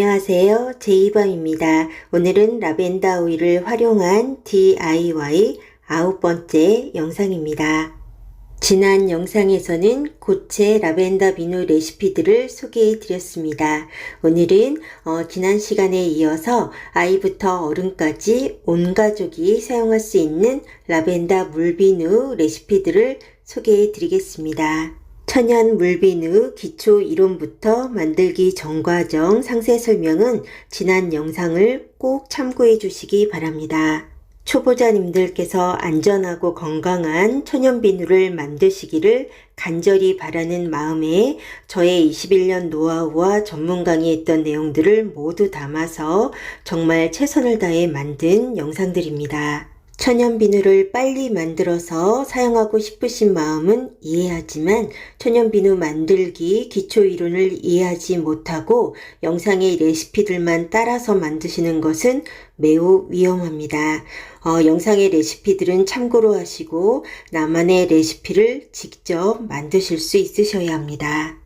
안녕하세요. 제이밤입니다. 오늘은 라벤더 오일을 활용한 DIY 아홉 번째 영상입니다. 지난 영상에서는 고체 라벤더 비누 레시피들을 소개해 드렸습니다. 오늘은 어, 지난 시간에 이어서 아이부터 어른까지 온 가족이 사용할 수 있는 라벤더 물비누 레시피들을 소개해 드리겠습니다. 천연 물비누 기초 이론부터 만들기 전 과정 상세 설명은 지난 영상을 꼭 참고해 주시기 바랍니다. 초보자님들께서 안전하고 건강한 천연 비누를 만드시기를 간절히 바라는 마음에 저의 21년 노하우와 전문 강의했던 내용들을 모두 담아서 정말 최선을 다해 만든 영상들입니다. 천연 비누를 빨리 만들어서 사용하고 싶으신 마음은 이해하지만 천연 비누 만들기 기초 이론을 이해하지 못하고 영상의 레시피들만 따라서 만드시는 것은 매우 위험합니다. 어, 영상의 레시피들은 참고로 하시고 나만의 레시피를 직접 만드실 수 있으셔야 합니다.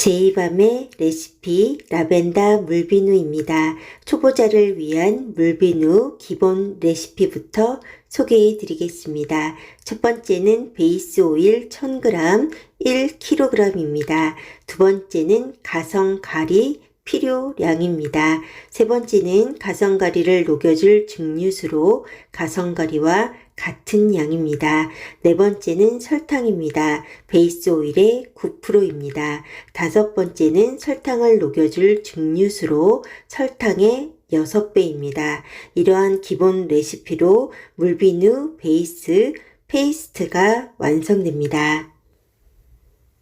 제이밤의 레시피 라벤더 물비누입니다. 초보자를 위한 물비누 기본 레시피부터 소개해 드리겠습니다. 첫 번째는 베이스 오일 1000g 1kg입니다. 두 번째는 가성 가리 필요량입니다. 세 번째는 가성가리를 녹여줄 증류수로 가성가리와 같은 양입니다. 네 번째는 설탕입니다. 베이스 오일의 9%입니다. 다섯 번째는 설탕을 녹여줄 증류수로 설탕의 6배입니다. 이러한 기본 레시피로 물비누 베이스 페이스트가 완성됩니다.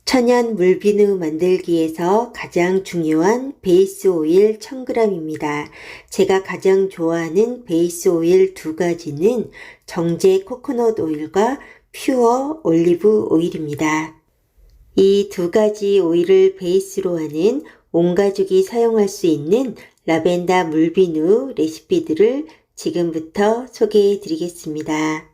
천연 물비누 만들기에서 가장 중요한 베이스 오일 1000g입니다. 제가 가장 좋아하는 베이스 오일 두 가지는 정제 코코넛 오일과 퓨어 올리브 오일입니다. 이 두 가지 오일을 베이스로 하는 온 가족이 사용할 수 있는 라벤더 물비누 레시피들을 지금부터 소개해 드리겠습니다.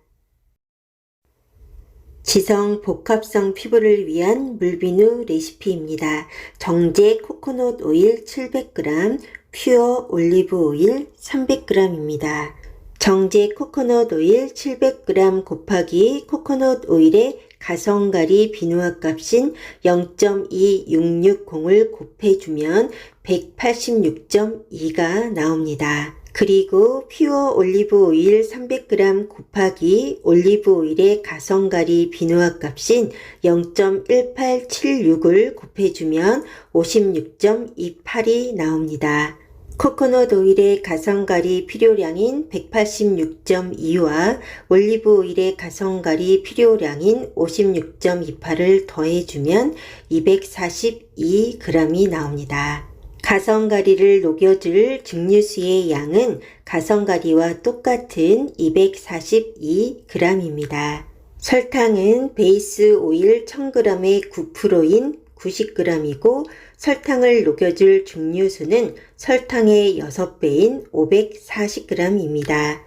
지성 복합성 피부를 위한 물비누 레시피입니다. 정제 코코넛 오일 700g, 퓨어 올리브 오일 300g입니다. 정제 코코넛 오일 700g 곱하기 코코넛 오일의 가성가리 비누화 값인 0.2660을 곱해주면 186.2가 나옵니다. 그리고 퓨어 올리브 오일 300g 곱하기 올리브 오일의 가성가리 비누화 값인 0.1876을 곱해주면 56.28이 나옵니다. 코코넛 오일의 가성가리 필요량인 186.2와 올리브 오일의 가성가리 필요량인 56.28을 더해주면 242g이 나옵니다. 가성가리를 녹여줄 증류수의 양은 가성가리와 똑같은 242g입니다. 설탕은 베이스 오일 1000g의 9%인 90g이고 설탕을 녹여줄 증류수는 설탕의 6배인 540g입니다.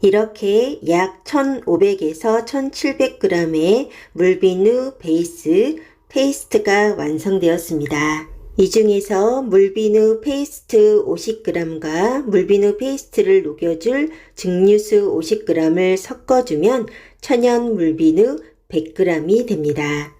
이렇게 약 1500에서 1700g의 물비누 베이스 페이스트가 완성되었습니다. 이 중에서 물비누 페이스트 50g과 물비누 페이스트를 녹여줄 증류수 50g을 섞어주면 천연 물비누 100g이 됩니다.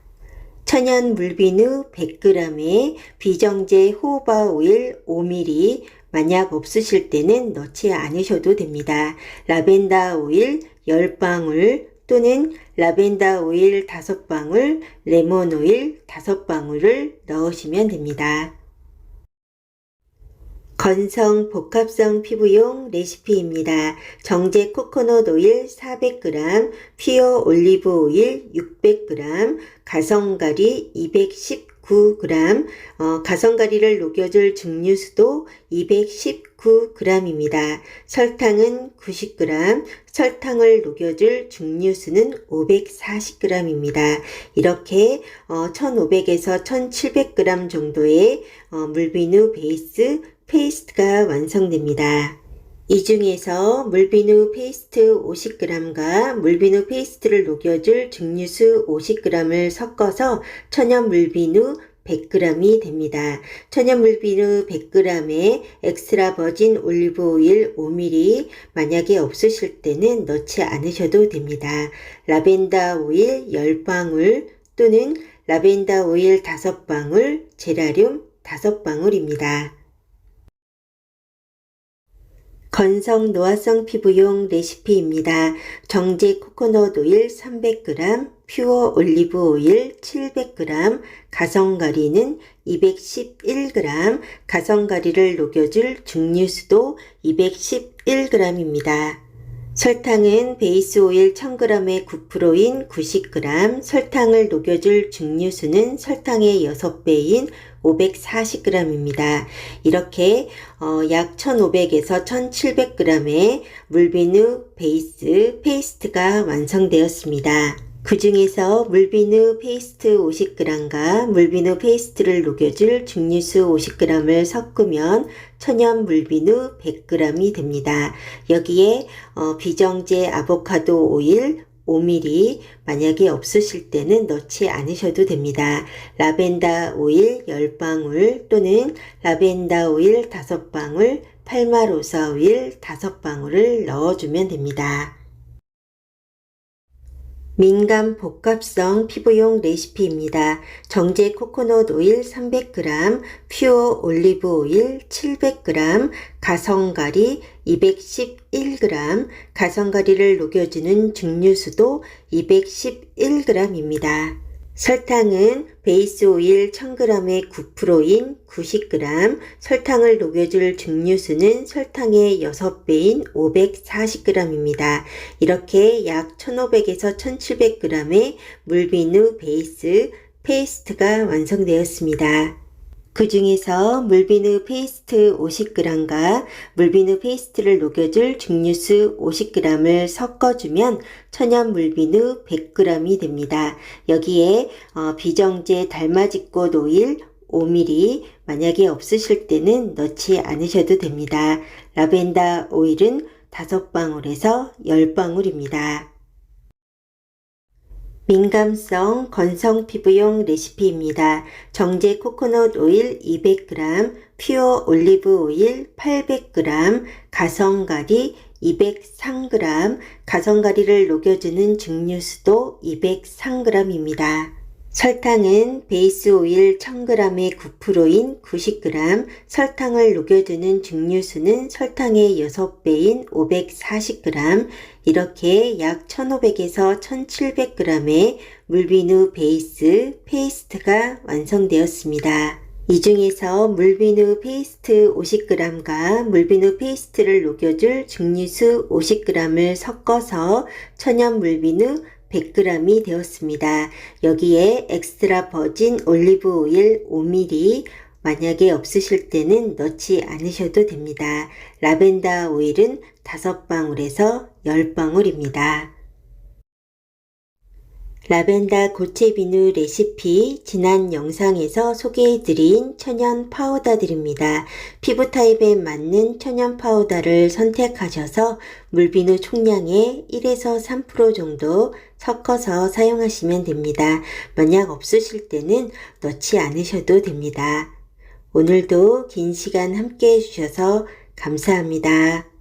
천연 물비누 100g에 비정제 호호바 오일 5ml 만약 없으실 때는 넣지 않으셔도 됩니다. 라벤더 오일 10방울 또는 라벤더 오일 5방울, 레몬 오일 5방울을 넣으시면 됩니다. 건성 복합성 피부용 레시피입니다. 정제 코코넛 오일 400g, 퓨어 올리브 오일 600g, 가성가리 219g, 어, 가성가리를 녹여줄 증류수도 219g입니다. 설탕은 90g, 설탕을 녹여줄 증류수는 540g입니다. 이렇게 어, 1500에서 1700g 정도의 어, 물비누 베이스 페이스트가 완성됩니다. 이 중에서 물비누 페이스트 50g과 물비누 페이스트를 녹여줄 증류수 50g을 섞어서 천연 물비누 100g이 됩니다. 천연 물비누 100g에 엑스트라 버진 올리브 오일 5ml 만약에 없으실 때는 넣지 않으셔도 됩니다. 라벤더 오일 10방울 또는 라벤더 오일 5방울, 제라륨 5방울입니다. 건성 노화성 피부용 레시피입니다. 정제 코코넛 오일 300g, 퓨어 올리브 오일 700g, 가성가리는 211g, 가성가리를 녹여줄 증류수도 211g입니다. 설탕은 베이스 오일 1000g에 9%인 90g, 설탕을 녹여줄 증류수는 설탕의 6배인 540g입니다. 이렇게 어, 약 1500에서 1700g의 물비누 베이스 페이스트가 완성되었습니다. 그 중에서 물비누 페이스트 50g과 물비누 페이스트를 녹여줄 증류수 50g을 섞으면 천연 물비누 100g이 됩니다. 여기에 어, 비정제 아보카도 오일 5ml 만약에 없으실 때는 넣지 않으셔도 됩니다. 라벤더 오일 10방울 또는 라벤더 오일 5방울, 팔마로사 오일 5방울을 넣어주면 됩니다. 민감 복합성 피부용 레시피입니다. 정제 코코넛 오일 300g, 퓨어 올리브 오일 700g, 가성가리 211g, 가성가리를 녹여주는 증류수도 211g입니다. 설탕은 베이스 오일 1000g에 9%인 90g, 설탕을 녹여줄 증류수는 설탕의 6배인 540g입니다. 이렇게 약 1500에서 1700g의 물비누 베이스 페이스트가 완성되었습니다. 그 중에서 물비누 페이스트 50g과 물비누 페이스트를 녹여줄 증류수 50g을 섞어주면 천연 물비누 100g이 됩니다. 여기에 어, 비정제 달맞이꽃 오일 5ml 만약에 없으실 때는 넣지 않으셔도 됩니다. 라벤더 오일은 5방울에서 10방울입니다. 민감성 건성 피부용 레시피입니다. 정제 코코넛 오일 200g, 퓨어 올리브 오일 800g, 가성가리 203g, 가성가리를 녹여주는 증류수도 203g입니다. 설탕은 베이스 오일 1000g에 9%인 90g, 설탕을 녹여주는 증류수는 설탕의 6배인 540g, 이렇게 약 1500에서 1700g의 물비누 베이스 페이스트가 완성되었습니다. 이 중에서 물비누 페이스트 50g과 물비누 페이스트를 녹여줄 증류수 50g을 섞어서 천연 물비누 100g이 되었습니다. 여기에 엑스트라 버진 올리브 오일 5ml 만약에 없으실 때는 넣지 않으셔도 됩니다. 라벤더 오일은 5방울에서 10방울입니다. 라벤더 고체 비누 레시피 지난 영상에서 소개해드린 천연 파우더들입니다. 피부 타입에 맞는 천연 파우더를 선택하셔서 물비누 총량의 1에서 3% 정도 섞어서 사용하시면 됩니다. 만약 없으실 때는 넣지 않으셔도 됩니다. 오늘도 긴 시간 함께 해주셔서 감사합니다.